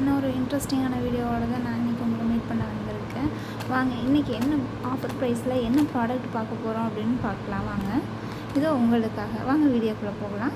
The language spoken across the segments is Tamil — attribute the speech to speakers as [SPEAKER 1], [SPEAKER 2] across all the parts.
[SPEAKER 1] இன்னொரு இன்ட்ரெஸ்டிங்கான வீடியோவோட தான் நான் இன்றைக்கி உங்களை மீட் பண்ண வந்திருக்கேன். வாங்க இன்றைக்கி என்ன ஆஃபர் ப்ரைஸில் என்ன ப்ராடக்ட் பார்க்க போகிறோம் அப்படின்னு பார்க்கலாம். வாங்க இதோ உங்களுக்காக. வாங்க வீடியோக்குள்ளே போகலாம்.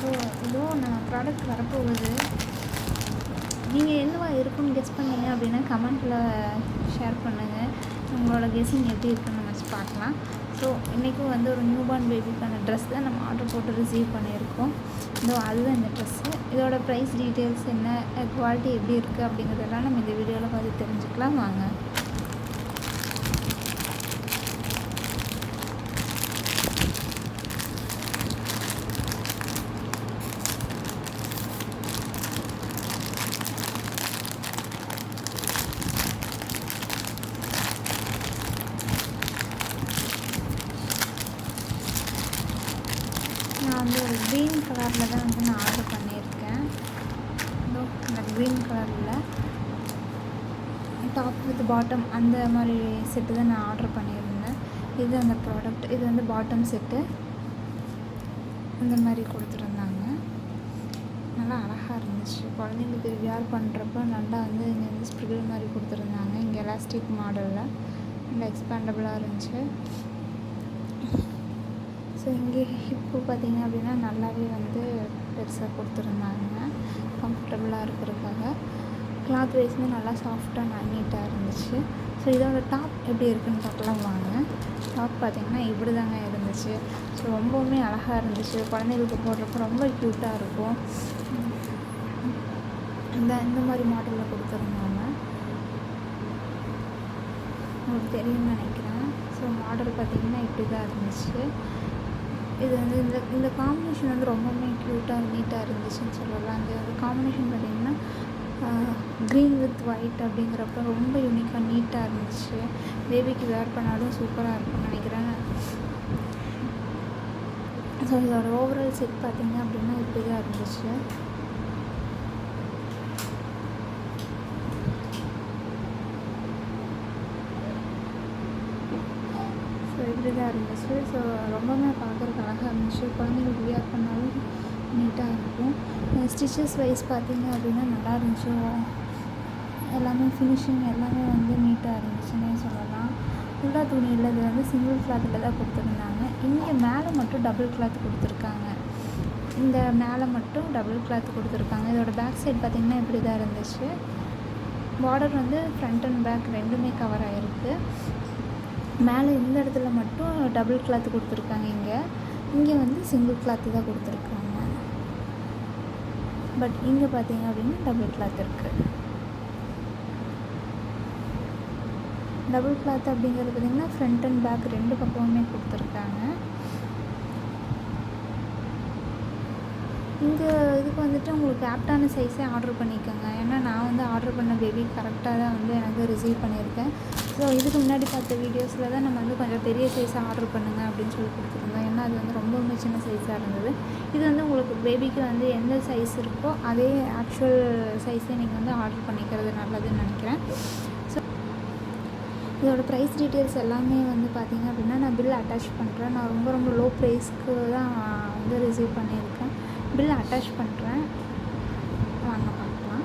[SPEAKER 1] ஸோ இதோ நான் ப்ராடக்ட் வரப்போகுது. நீங்கள் என்னவா இருக்குன்னு கெஸ் பண்ணீங்க? அப்படின்னா கமெண்ட்டில் ஷேர் பண்ணுங்கள் உங்களோட கெஸ்ஸிங் எப்படி இருக்குன்னு நம்ம பார்க்கலாம். ஸோ இன்றைக்கும் வந்து ஒரு நியூ பார்ன் பேபிக்கான ட்ரெஸ் தான் நம்ம ஆர்டர் போட்டு ரிசீவ் பண்ணியிருக்கோம். இதோ அதுதான் இந்த ட்ரெஸ்ஸு இதோட ப்ரைஸ் டீட்டெயில்ஸ் என்ன? குவாலிட்டி எப்படி இருக்குது அப்படிங்கிறதெல்லாம் நம்ம இந்த வீடியோவில் பார்த்து தெரிஞ்சுக்கலாம். வாங்க. நான் வந்து ஒரு க்ரீன் கலரில் தான் வந்து நான் ஆர்டர் பண்ணியிருக்கேன். இதோ இந்த க்ரீன் கலரில் டாப் வித் பாட்டம் அந்த மாதிரி செட்டு தான் நான் ஆர்டர் பண்ணியிருந்தேன். இது அந்த ப்ராடக்ட் இது வந்து பாட்டம் செட்டு இந்த மாதிரி கொடுத்துருந்தாங்க. நல்லா அழகாக இருந்துச்சு. குழந்தைங்களுக்கு வியர் பண்ணுறப்ப நல்லா வந்து இங்கே வந்து ஸ்ப்ரிகிள் மாதிரி கொடுத்துருந்தாங்க. இங்கே எலாஸ்டிக் மாடலில் நல்லா எக்ஸ்பேண்டபுளாக இருந்துச்சு. ஸோ இங்கே ஹிப்பு பார்த்திங்க அப்படின்னா நல்லாவே வந்து பெருசாக கொடுத்துருந்தாங்க. கம்ஃபர்டபுளாக இருக்கிறதுக்காக. கிளாத் வைஸ்மே நல்லா சாஃப்டாக நீட்டாக இருந்துச்சு. ஸோ இதோட டாப் எப்படி இருக்குன்னு பார்க்கலாம் வாங்க. டாப் பார்த்திங்கன்னா இப்படி தாங்க இருந்துச்சு. ஸோ ரொம்பவுமே அழகாக இருந்துச்சு. குழந்தைகளுக்கு போடுறப்ப ரொம்ப க்யூட்டாக இருக்கும். இந்த இந்த மாதிரி மாடலில் கொடுத்துருந்தாங்க. உங்களுக்கு தெரியும்னு நினைக்கிறேன். ஸோ மாடல் பார்த்தீங்கன்னா இப்படி தான் இருந்துச்சு. இது வந்து இந்த இந்த காம்பினேஷன் வந்து ரொம்பவுமே க்யூட்டாக நீட்டாக இருந்துச்சுன்னு சொல்லலாம். அந்த காம்பினேஷன் பார்த்திங்கன்னா க்ரீன் வித் ஒயிட் அப்படிங்கிறப்ப ரொம்ப யூனிக்காக நீட்டாக இருந்துச்சு. பேபிக்கு வேர் பண்ணாலும் சூப்பராக இருக்கும்னு நினைக்கிறேன். ஸோ இதோட ஓவரால் செட் பார்த்திங்க அப்படின்னா இப்படி தான் இருந்துச்சு. ஸோ இப்படி தான் இருந்துச்சு? ஸோ ரொம்பவுமே பார்க்குறதுக்கு அழகாக இருந்துச்சு. குழந்தைங்களுக்கு வியர் பண்ணாலும் நீட்டாக இருக்கும். ஸ்டிச்சஸ் வைஸ் பார்த்தீங்க அப்படின்னா நல்லா இருந்துச்சு. எல்லாமே ஃபினிஷிங் எல்லாமே வந்து நீட்டாக இருந்துச்சுன்னே சொல்லலாம். ஃபுல்லாக துணி இல்லை இது வந்து சிங்கிள் கிளாத்தில் தான் கொடுத்துருந்தாங்க. இங்கே மேலே மட்டும் டபுள் கிளாத் கொடுத்துருக்காங்க. இந்த மேலே மட்டும் டபுள் கிளாத் கொடுத்துருக்காங்க. இதோட பேக் சைட் பார்த்திங்கன்னா இப்படி தான் இருந்துச்சு. பார்டர் வந்து ஃப்ரண்ட் அண்ட் பேக் ரெண்டுமே கவர் ஆகிருக்கு மேலே இந்த இடத்துல மட்டும் டபுள் கிளாத் கொடுத்துருக்காங்க இங்கே. இங்கே வந்து சிங்கிள் கிளாத்து தான் கொடுத்துருக்காங்க. பட் இங்கே பார்த்தீங்க அப்படின்னா டபுள் கிளாத் இருக்குது டபுள் கிளாத் அப்படிங்கிறது பார்த்திங்கன்னா ஃப்ரண்ட் அண்ட் பேக் ரெண்டு பக்கமுமே கொடுத்துருக்காங்க. இந்த இதுக்கு வந்துட்டு உங்களுக்கு ஆப்டான சைஸே ஆர்டர் பண்ணிக்கோங்க. ஏன்னா நான் வந்து ஆர்டர் பண்ண பேபி கரெக்டாக தான் வந்து எனக்கு ரிசீவ் பண்ணியிருக்கேன். ஸோ இதுக்கு முன்னாடி பார்த்த வீடியோஸில் தான் நம்ம வந்து கொஞ்சம் பெரிய சைஸாக ஆர்டர் பண்ணுங்கள் அப்படின்னு சொல்லி கொடுத்துருந்தோம். ஏன்னா அது வந்து ரொம்பவுமே சின்ன சைஸாக இருந்தது. இது வந்து உங்களுக்கு பேபிக்கு வந்து எந்த சைஸ் இருக்கோ அதே ஆக்சுவல் சைஸே நீங்கள் வந்து ஆர்டர் பண்ணிக்கிறது நல்லதுன்னு நினைக்கிறேன். ஸோ இதோட ப்ரைஸ் டீட்டெயில்ஸ் எல்லாமே வந்து பார்த்தீங்க அப்படின்னா நான் பில் அட்டாச் பண்ணுறேன் நான் ரொம்ப ரொம்ப லோ ப்ரைஸ்க்கு தான் வந்து ரிசீவ் பண்ணியிருக்கேன். பில் அட்டாச் பண்ணுறேன் வாங்க பார்க்கலாம்.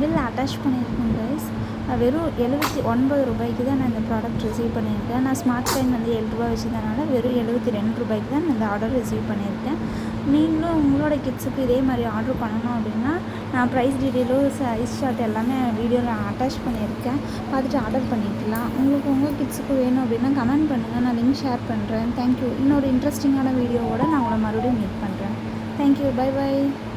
[SPEAKER 1] பில் அட்டாச் பண்ணியிருக்கேன் கைஸ் வெறும் எழுபத்தி ஒன்பது ரூபாய்க்கு தான் நான் இந்த ப்ராடக்ட் ரிசீவ் பண்ணியிருக்கேன். நான் ஸ்மார்ட் ஃபைன் வந்து ஏழு ரூபாய் வச்சுருந்தனால வெறும் எழுபத்தி ரெண்டு ரூபாய்க்கு தான் நான் இந்த ஆர்டர் ரிசீவ் பண்ணியிருக்கேன். நீங்களும் உங்களோட கிட்ஸுக்கு இதே மாதிரி ஆர்டர் பண்ணணும் அப்படின்னா நான் ப்ரைஸ் டீட்டெயிலும் சைஸ் ஷார்ட் எல்லாமே வீடியோவில் அட்டாச் பண்ணியிருக்கேன். பார்த்துட்டு ஆர்டர் பண்ணிக்கலாம். உங்களுக்கு உங்கள் கிட்ஸுக்கு வேணும் அப்படின்னா கமெண்ட் பண்ணுங்கள் நான் லிங்க் ஷேர் பண்ணுறேன் தேங்க்யூ இன்னொரு இன்ட்ரெஸ்டிங்கான வீடியோவோட நான் உங்களை மறுபடியும் மீட் பண்ணுறேன் thank you. Bye bye